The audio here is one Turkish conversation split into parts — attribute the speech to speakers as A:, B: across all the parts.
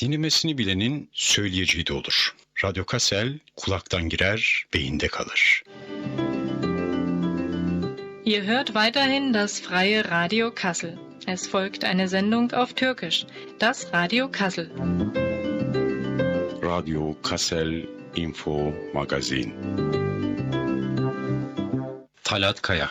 A: Dinlemesini bilenin söyleyeceği de olur. Radyo Kassel kulaktan girer, beyinde kalır.
B: Ihr hört weiterhin das freie Radio Kassel. Es folgt eine Sendung auf Türkisch, das Radio Kassel.
A: Radyo Kassel Info Magazin. Talat Kaya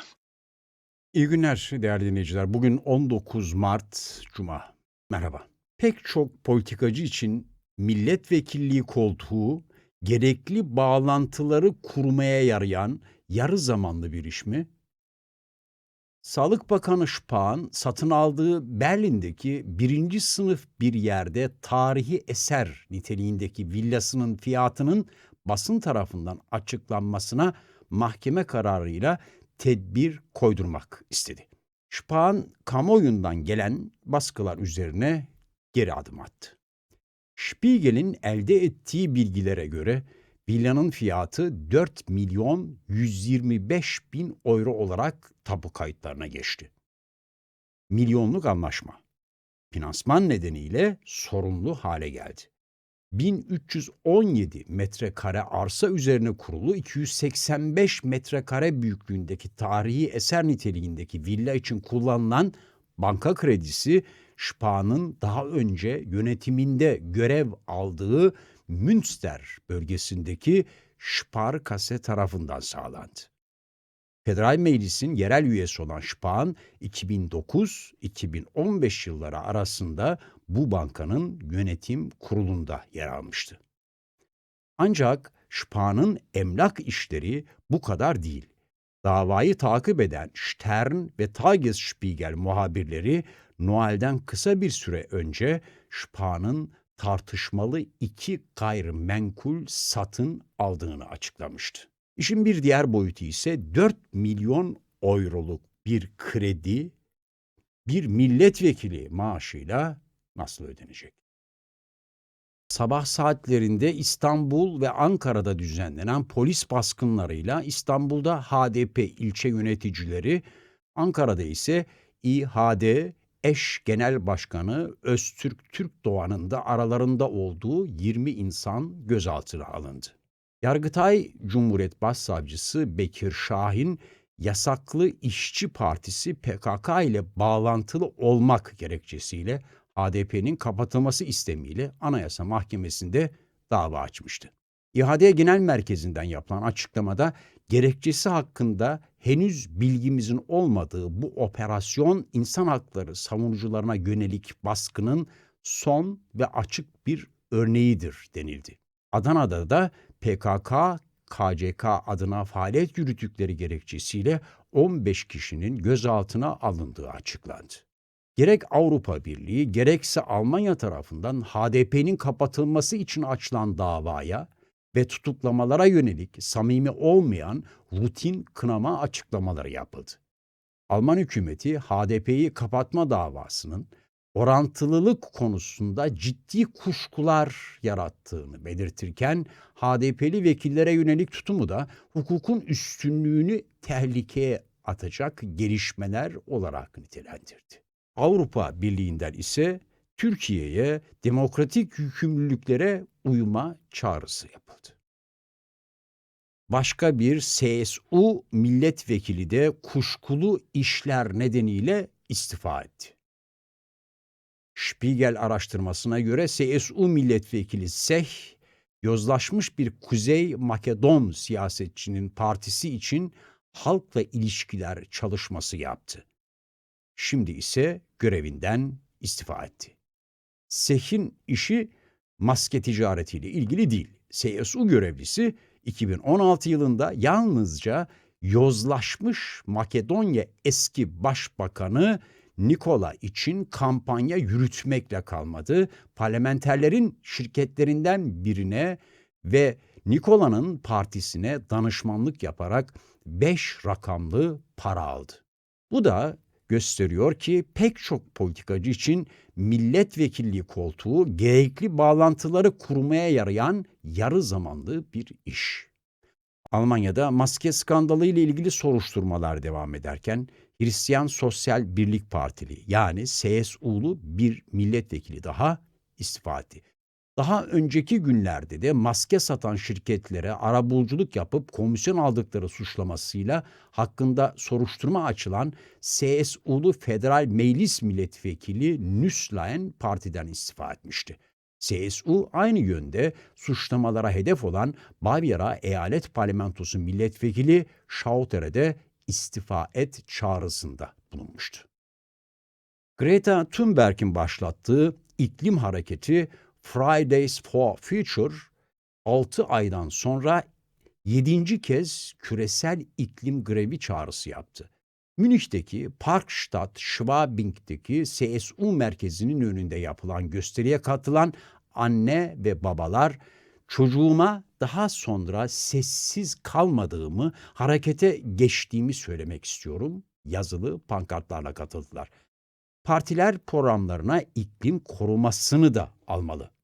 C: İyi günler değerli dinleyiciler. Bugün 19 Mart Cuma. Merhaba. Pek çok politikacı için milletvekilliği koltuğu gerekli bağlantıları kurmaya yarayan yarı zamanlı bir iş mi? Sağlık Bakanı Spahn satın aldığı Berlin'deki birinci sınıf bir yerde tarihi eser niteliğindeki villasının fiyatının basın tarafından açıklanmasına mahkeme kararıyla tedbir koydurmak istedi. Spahn kamuoyundan gelen baskılar üzerine geri adım attı. Spiegel'in elde ettiği bilgilere göre villanın fiyatı 4 milyon 125 bin euro olarak tapu kayıtlarına geçti. Milyonluk anlaşma. Finansman nedeniyle sorunlu hale geldi. 1317 metrekare arsa üzerine kurulu 285 metrekare büyüklüğündeki tarihi eser niteliğindeki villa için kullanılan banka kredisi Spahn'ın daha önce yönetiminde görev aldığı Münster bölgesindeki Sparkasse tarafından sağlandı. Federal Meclis'in yerel üyesi olan Spahn 2009-2015 yılları arasında bu bankanın yönetim kurulunda yer almıştı. Ancak Spahn'ın emlak işleri bu kadar değil. Davayı takip eden Stern ve Tagesspiegel muhabirleri Noel'den kısa bir süre önce Spahn'ın tartışmalı iki gayrimenkul satın aldığını açıklamıştı. İşin bir diğer boyutu ise 4 milyon euroluk bir kredi bir milletvekili maaşıyla nasıl ödenecek? Sabah saatlerinde İstanbul ve Ankara'da düzenlenen polis baskınlarıyla İstanbul'da HDP ilçe yöneticileri, Ankara'da ise İHD eş genel başkanı Öztürk Türk Doğan'ın da aralarında olduğu 20 insan gözaltına alındı. Yargıtay Cumhuriyet Başsavcısı Bekir Şahin, yasaklı İşçi Partisi PKK ile bağlantılı olmak gerekçesiyle HDP'nin kapatılması istemiyle Anayasa Mahkemesi'nde dava açmıştı. İHA Genel Merkezi'nden yapılan açıklamada gerekçesi hakkında henüz bilgimizin olmadığı bu operasyon insan hakları savunucularına yönelik baskının son ve açık bir örneğidir denildi. Adana'da da PKK, KCK adına faaliyet yürüttükleri gerekçesiyle 15 kişinin gözaltına alındığı açıklandı. Gerek Avrupa Birliği gerekse Almanya tarafından HDP'nin kapatılması için açılan davaya ve tutuklamalara yönelik samimi olmayan rutin kınama açıklamaları yapıldı. Alman hükümeti HDP'yi kapatma davasının orantılılık konusunda ciddi kuşkular yarattığını belirtirken HDP'li vekillere yönelik tutumu da hukukun üstünlüğünü tehlikeye atacak gelişmeler olarak nitelendirdi. Avrupa Birliği'nden ise Türkiye'ye demokratik yükümlülüklere uyma çağrısı yapıldı. Başka bir CSU milletvekili de kuşkulu işler nedeniyle istifa etti. Spiegel araştırmasına göre CSU milletvekili Seh, yozlaşmış bir Kuzey Makedon siyasetçinin partisi için halkla ilişkiler çalışması yaptı. Şimdi ise görevinden istifa etti. Seh'in işi maske ticaretiyle ilgili değil. CSU görevlisi 2016 yılında yalnızca yozlaşmış Makedonya eski başbakanı Nikola için kampanya yürütmekle kalmadı. Parlamenterlerin şirketlerinden birine ve Nikola'nın partisine danışmanlık yaparak 5 rakamlı para aldı. Bu da gösteriyor ki pek çok politikacı için milletvekilliği koltuğu gerekli bağlantıları kurmaya yarayan yarı zamanlı bir iş. Almanya'da maske skandalı ile ilgili soruşturmalar devam ederken Hristiyan Sosyal Birlik Partili yani CSU'lu bir milletvekili daha istifa etti. Daha önceki günlerde de maske satan şirketlere arabuluculuk yapıp komisyon aldıkları suçlamasıyla hakkında soruşturma açılan CSU'lu Federal Meclis Milletvekili Nüslayen partiden istifa etmişti. CSU aynı yönde suçlamalara hedef olan Bavyera Eyalet Parlamentosu Milletvekili Schauter'e de istifa et çağrısında bulunmuştu. Greta Thunberg'in başlattığı iklim hareketi Fridays for Future 6 aydan sonra 7. kez küresel iklim grevi çağrısı yaptı. Münih'teki Parkstadt Schwabing'deki CSU merkezinin önünde yapılan gösteriye katılan anne ve babalar çocuğuma daha sonra sessiz kalmadığımı, harekete geçtiğimi söylemek istiyorum. Yazılı pankartlarla katıldılar. Partiler programlarına iklim korumasını da almalı.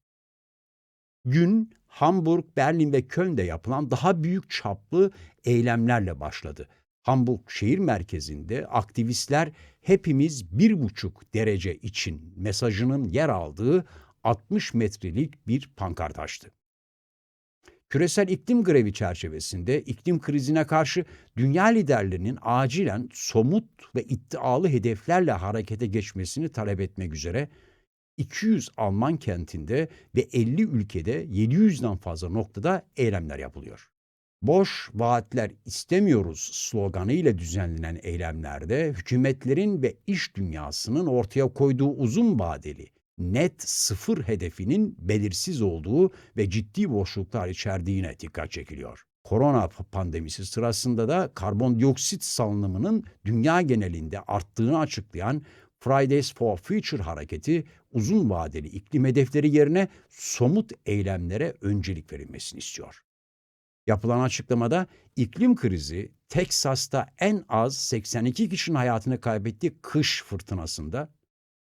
C: Gün Hamburg, Berlin ve Köln'de yapılan daha büyük çaplı eylemlerle başladı. Hamburg şehir merkezinde aktivistler hepimiz bir buçuk derece için mesajının yer aldığı 60 metrelik bir pankart açtı. Küresel iklim grevi çerçevesinde iklim krizine karşı dünya liderlerinin acilen somut ve iddialı hedeflerle harekete geçmesini talep etmek üzere 200 Alman kentinde ve 50 ülkede 700'den fazla noktada eylemler yapılıyor. Boş vaatler istemiyoruz sloganı ile düzenlenen eylemlerde hükümetlerin ve iş dünyasının ortaya koyduğu uzun vadeli net sıfır hedefinin belirsiz olduğu ve ciddi boşluklar içerdiğine dikkat çekiliyor. Korona pandemisi sırasında da karbondioksit salınımının dünya genelinde arttığını açıklayan Fridays for Future hareketi uzun vadeli iklim hedefleri yerine somut eylemlere öncelik verilmesini istiyor. Yapılan açıklamada iklim krizi Teksas'ta en az 82 kişinin hayatını kaybettiği kış fırtınasında,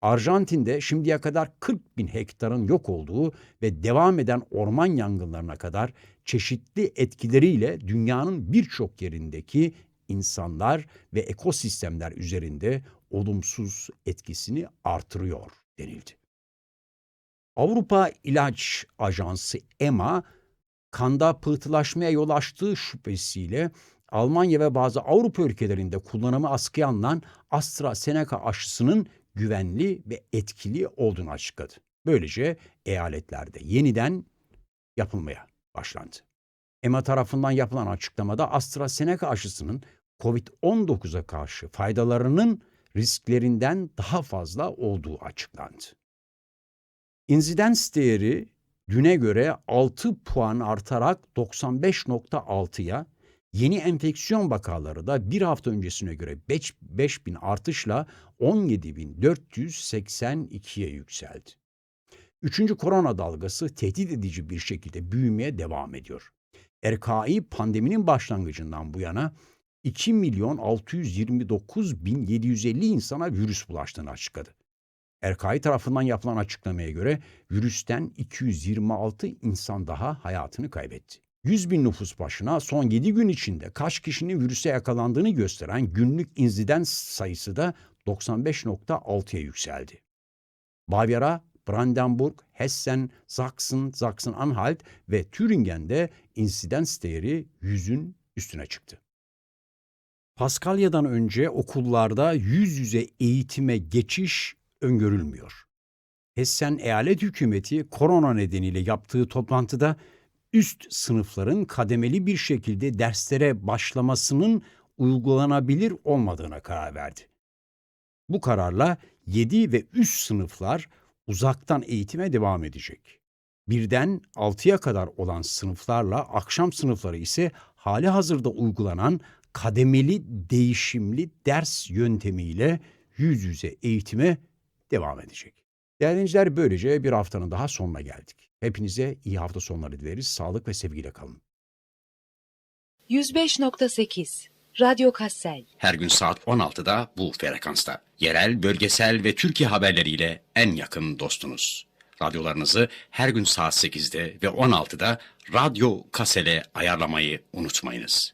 C: Arjantin'de şimdiye kadar 40 bin hektarın yok olduğu ve devam eden orman yangınlarına kadar çeşitli etkileriyle dünyanın birçok yerindeki insanlar ve ekosistemler üzerinde olumsuz etkisini artırıyor denildi. Avrupa İlaç Ajansı EMA kanda pıhtılaşmaya yol açtığı şüphesiyle Almanya ve bazı Avrupa ülkelerinde kullanımı askıya alınan AstraZeneca aşısının güvenli ve etkili olduğunu açıkladı. Böylece eyaletlerde yeniden yapılmaya başlandı. EMA tarafından yapılan açıklamada AstraZeneca aşısının COVID-19'a karşı faydalarının risklerinden daha fazla olduğu açıklandı. İnsidens değeri düne göre 6 puan artarak 95.6'ya, yeni enfeksiyon vakaları da bir hafta öncesine göre 5, 5 bin artışla 17.482'ye yükseldi. Üçüncü korona dalgası tehdit edici bir şekilde büyümeye devam ediyor. RKI pandeminin başlangıcından bu yana 2 milyon 629 bin 750 insana virüs bulaştığını açıkladı. RKI tarafından yapılan açıklamaya göre virüsten 226 insan daha hayatını kaybetti. 100 bin nüfus başına son 7 gün içinde kaç kişinin virüse yakalandığını gösteren günlük insidens sayısı da 95.6'ya yükseldi. Bavyera, Brandenburg, Hessen, Sachsen, Sachsen-Anhalt ve Thüringen'de insidens değeri 100'ün üstüne çıktı. Paskalya'dan önce okullarda yüz yüze eğitime geçiş öngörülmüyor. Hessen eyalet hükümeti korona nedeniyle yaptığı toplantıda üst sınıfların kademeli bir şekilde derslere başlamasının uygulanabilir olmadığına karar verdi. Bu kararla 7 ve üst sınıflar uzaktan eğitime devam edecek. Birden 6'ya kadar olan sınıflarla akşam sınıfları ise hali hazırda uygulanan kademeli değişimli ders yöntemiyle yüz yüze eğitime devam edecek. Değerli dinleyiciler böylece bir haftanın daha sonuna geldik. Hepinize iyi hafta sonları dileriz. Sağlık ve sevgiyle kalın.
D: 105.8 Radyo Kassel
E: Her gün saat 16'da bu frekansta. Yerel, bölgesel ve Türkiye haberleriyle en yakın dostunuz. Radyolarınızı her gün saat 8'de ve 16'da Radyo Kasel'e ayarlamayı unutmayınız.